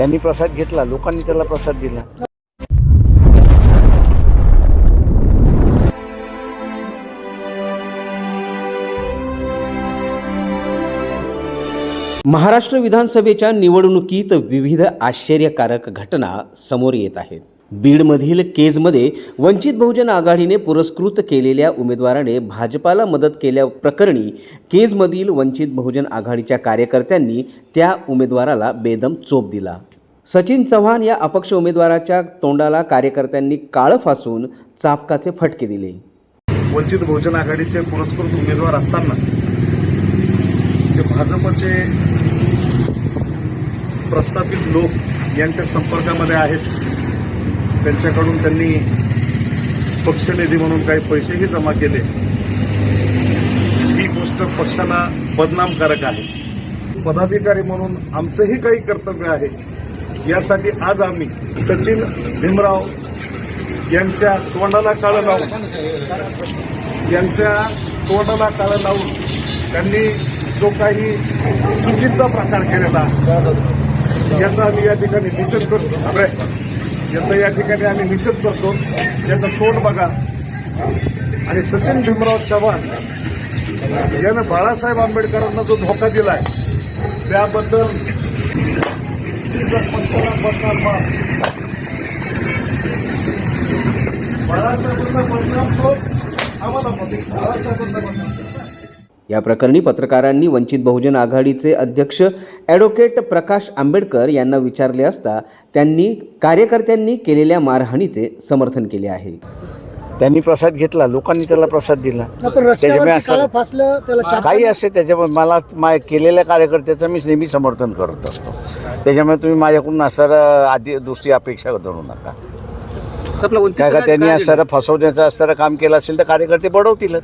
त्यांनी प्रसाद घेतला लोकांनी त्याला प्रसाद दिला. महाराष्ट्र विधानसभेच्या निवडणुकीत विविध आश्चर्यकारक घटना समोर येत आहेत. बीडमधील केजमध्ये वंचित बहुजन आघाडीने पुरस्कृत केलेल्या उमेदवाराने भाजपाला मदत केल्याप्रकरणी केजमधील वंचित बहुजन आघाडीच्या कार्यकर्त्यांनी त्या उमेदवाराला बेदम चोप दिला. सचिन चव्हाण या अपक्ष उमेदवाराच्या तोंडाला कार्यकर्त्यांनी काळं फासून चापकाचे फटके दिले. वंचित बहुजन आघाडीचे पुरस्कृत उमेदवार असताना ते भाजपचे प्रस्थापित लोक यांच्या संपर्कामध्ये आहेत. त्यांच्याकडून त्यांनी पक्षनिधी म्हणून काही पैसेही जमा केले. ही गोष्ट पक्षाला बदनामकारक आहे. पदाधिकारी म्हणून आमचंही काही कर्तव्य आहे. यासाठी आज आम्ही सचिन भीमराव यांच्या तोंडाला काळं लावून यांच्या तोंडाला काळं लावून त्यांनी जो काही चुकीचा प्रकार केलेला याचा आम्ही या ठिकाणी निषेध करतो. याचा या ठिकाणी आम्ही निषेध करतो. याचं तोंड बघा. आणि सचिन भीमराव चव्हाण यानं बाळासाहेब आंबेडकरांना जो धोका दिलाय त्याबद्दल पक्षाला बदनाम मार. बदनाम तो आम्हाला बाळासाहेबांचा बदनाम या प्रकरणी पत्रकारांनी वंचित बहुजन आघाडीचे अध्यक्ष ॲडव्होकेट प्रकाश आंबेडकर यांना विचारले असता त्यांनी कार्यकर्त्यांनी केलेल्या मारहाणीचे समर्थन केले आहे. त्यांनी प्रसाद घेतला लोकांनी त्याला प्रसाद दिला. त्याच्यामुळे असं- काही असे त्याच्यामुळे मला मा केलेल्या कार्यकर्त्याचं मी नेहमी समर्थन करत असतो. त्याच्यामुळे तुम्ही माझ्याकडून असं आधी दुसरी अपेक्षा धरू नका. काय का त्यांनी असं फसवण्याचं असणारं काम केलं असेल तर कार्यकर्ते बडवतीलच